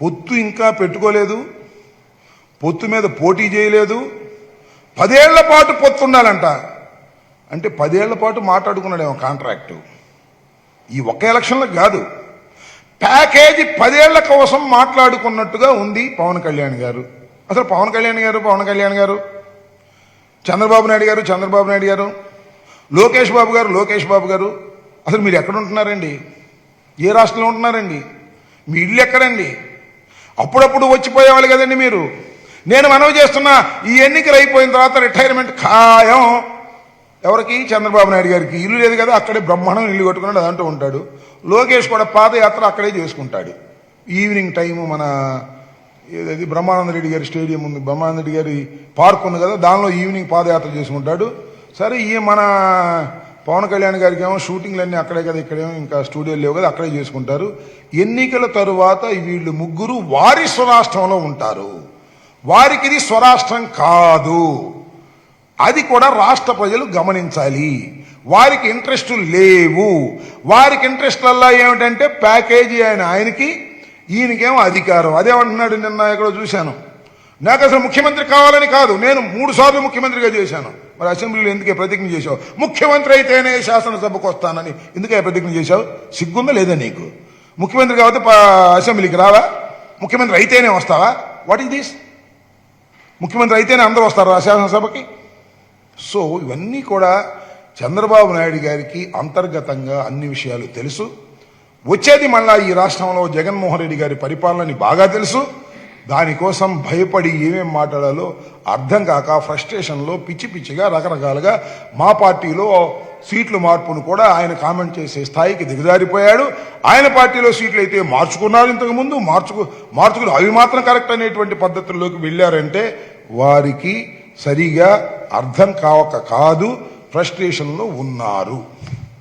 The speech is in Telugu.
పొత్తు ఇంకా పెట్టుకోలేదు పొత్తు మీద పోటీ చేయలేదు. పదేళ్ళ పాటు పొత్తు ఉండాలంట. అంటే పదేళ్ళ పాటు మాట్లాడుకున్నాడేమో కాంట్రాక్టు. ఈ ఒక్క ఎలక్షన్లకు కాదు. ప్యాకేజీ పదేళ్ళ కోసం మాట్లాడుకున్నట్టుగా ఉంది పవన్ కళ్యాణ్ గారు. అసలు పవన్ కళ్యాణ్ గారు పవన్ కళ్యాణ్ గారు చంద్రబాబు నాయుడు గారు చంద్రబాబు నాయుడు గారు లోకేష్ బాబు గారు లోకేష్ బాబు గారు. అసలు మీరు ఎక్కడ ఉంటున్నారండి? ఏ రాష్ట్రంలో ఉంటున్నారండి? మీ ఇల్లు ఎక్కడండి? అప్పుడప్పుడు వచ్చిపోయేవాళ్ళు కదండి మీరు. నేను మనవి చేస్తున్నా ఈ ఎన్నికలు అయిపోయిన తర్వాత రిటైర్మెంట్ ఖాయం. ఎవరికి? చంద్రబాబు నాయుడు గారికి. ఇల్లు లేదు కదా అక్కడే బ్రహ్మాండం ఇల్లు కట్టుకున్నాడు అదంటూ ఉంటాడు. లోకేష్ కూడా పాదయాత్ర అక్కడే చేసుకుంటాడు. ఈవినింగ్ టైము మన ఏదైతే బ్రహ్మానంద రెడ్డి గారి స్టేడియం ఉంది బ్రహ్మానంద రెడ్డి గారి పార్క్ ఉంది కదా దానిలో ఈవినింగ్ పాదయాత్ర చేసుకుంటాడు. సరే ఈ మన పవన్ కళ్యాణ్ గారికి ఏమో షూటింగ్లన్నీ అక్కడే కదా ఇక్కడేమో ఇంకా స్టూడియోలు లేవు కదా అక్కడే చేసుకుంటారు. ఎన్నికల తరువాత వీళ్ళు ముగ్గురు వారి స్వరాష్ట్రంలో ఉంటారు. వారికి ఇది స్వరాష్ట్రం కాదు. అది కూడా రాష్ట్ర ప్రజలు గమనించాలి. వారికి ఇంట్రెస్ట్ లేవు. వారికి ఇంట్రెస్ట్లల్లా ఏమిటంటే ప్యాకేజీ ఆయన ఆయనకి ఈయనకేమో అధికారం. అదేమంటున్నాడు నిన్న ఎక్కడో చూశాను. నాకు అసలు ముఖ్యమంత్రి కావాలని కాదు. నేను మూడు సార్లు ముఖ్యమంత్రిగా చేశాను. మరి అసెంబ్లీలో ఎందుకే ప్రతిజ్ఞ చేశావు? ముఖ్యమంత్రి అయితేనే శాసనసభకు వస్తానని ఎందుకే ప్రతిజ్ఞ చేశావు? సిగ్గుందా లేదా నీకు? ముఖ్యమంత్రి కాబట్టి అసెంబ్లీకి రావా? ముఖ్యమంత్రి అయితేనే వస్తావా? వాట్ ఈస్ దిస్ ముఖ్యమంత్రి అయితేనే అందరూ వస్తారా శాసనసభకి? సో ఇవన్నీ కూడా చంద్రబాబు నాయుడు గారికి అంతర్గతంగా అన్ని విషయాలు తెలుసు. వచ్చేది మళ్ళా ఈ రాష్ట్రంలో జగన్మోహన్ రెడ్డి గారి పరిపాలనని బాగా తెలుసు. దానికోసం భయపడి ఏమేం మాట్లాడాలో అర్థం కాక ఫ్రస్ట్రేషన్లో పిచ్చి పిచ్చిగా రకరకాలుగా మా పార్టీలో సీట్లు మార్పును కూడా ఆయన కామెంట్ చేసే స్థాయికి దిగజారిపోయాడు. ఆయన పార్టీలో సీట్లు అయితే మార్చుకున్నారు ఇంతకు ముందు మార్చుకు మార్చుకుని అవి మాత్రం కరెక్ట్ అనేటువంటి పద్ధతుల్లోకి వెళ్ళారంటే వారికి సరిగా అర్థం కావక కాదు ఫ్రస్ట్రేషన్లో ఉన్నారు.